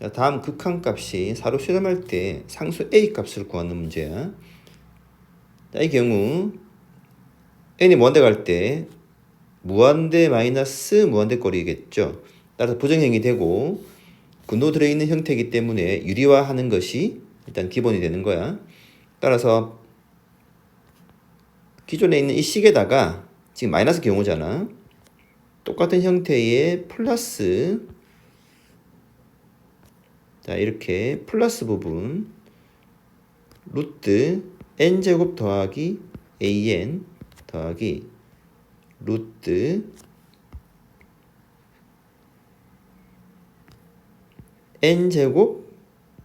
자, 다음 극한값이 사로 실험할 때 상수 a 값을 구하는 문제야. 자, 이 경우 n이 무한대 갈 때 무한대 마이너스 무한대 꼴이겠죠. 따라서 부정행이 되고 근도 들어있는 형태이기 때문에 유리화하는 것이 일단 기본이 되는 거야. 따라서 기존에 있는 이 식에다가 지금 마이너스 경우잖아. 똑같은 형태의 플러스 자 이렇게 플러스 부분 루트 n제곱 더하기 an 더하기 루트 n제곱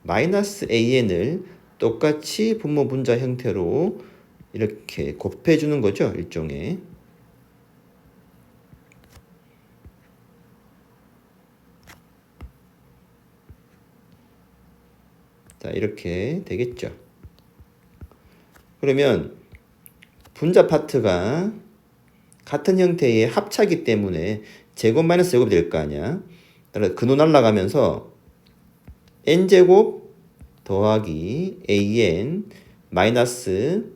마이너스 an을 똑같이 분모 분자 형태로 이렇게 곱해주는 거죠 일종의 자 이렇게 되겠죠 그러면 분자 파트가 같은 형태의 합차기 때문에 제곱 마이너스 제곱이 될 거 아니야 근호 날라가면서 n제곱 더하기 an 마이너스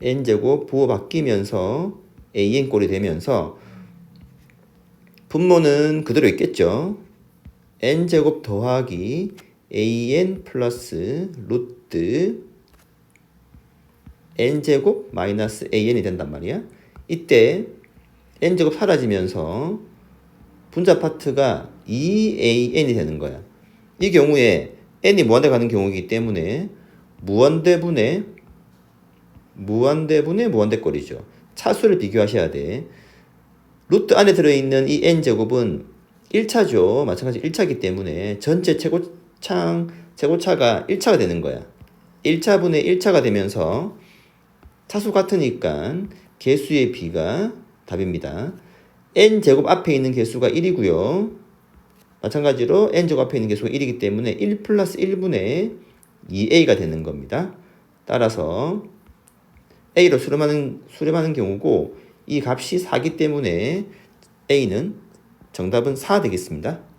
n제곱 부호 바뀌면서 an 꼴이 되면서 분모는 그대로 있겠죠. n제곱 더하기 an 플러스 루트 n제곱 마이너스 an이 된단 말이야. 이때 n제곱 사라지면서 분자 파트가 2an이 되는 거야. 이 경우에 n이 무한대 가는 경우이기 때문에 무한대분의 무한대분의 무한대꼴이죠. 차수를 비교하셔야 돼. 루트 안에 들어있는 이 n제곱은 1차죠. 마찬가지 1차이기 때문에 전체 최고 창, 최고차가 1차가 되는 거야. 1차분의 1차가 되면서 차수 같으니까 개수의 비가 답입니다. n제곱 앞에 있는 개수가 1이고요. 마찬가지로 n제곱 앞에 있는 개수가 1이기 때문에 1 플러스 1분의 2a가 되는 겁니다. 따라서 a로 수렴하는, 수렴하는 경우고 이 값이 4기 때문에 a는 정답은 4 되겠습니다.